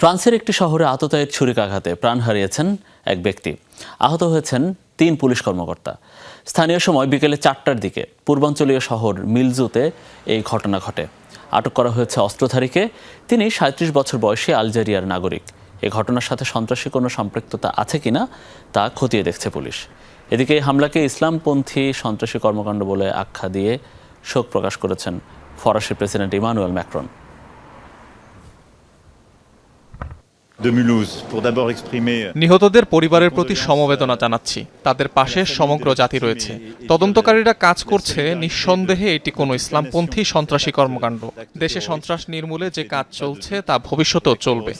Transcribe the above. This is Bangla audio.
ফ্রান্সের একটি শহরে আততায়ীর ছুরিকাঘাতে প্রাণ হারিয়েছেন এক ব্যক্তি। আহত হয়েছেন তিন পুলিশ কর্মকর্তা। স্থানীয় সময় বিকেলে চারটার দিকে পূর্বাঞ্চলীয় শহর মিলজুতে এই ঘটনা ঘটে। আটক করা হয়েছে অস্ত্রধারীকে। তিনি সাঁত্রিশ বছর বয়সী আলজেরিয়ার নাগরিক। এই ঘটনার সাথে সন্ত্রাসী কোনো সম্পৃক্ততা আছে কিনা তা খতিয়ে দেখছে পুলিশ। এদিকে হামলাকে ইসলামপন্থী সন্ত্রাসী কর্মকাণ্ড বলে আখ্যা দিয়ে শোক প্রকাশ করেছেন ফরাসি প্রেসিডেন্ট ইমানুয়েল ম্যাক্রন। নিহতদের পরিবারের প্রতি সমবেদনা জানাচ্ছি। তাদের পাশে সমগ্র জাতি রয়েছে। তদন্তকারীরা কাজ করছে নিঃসন্দেহে এটি কোনো ইসলামপন্থী সন্ত্রাসী কর্মকাণ্ড। দেশে সন্ত্রাস নির্মূলে যে কাজ চলছে তা ভবিষ্যতেও চলবে।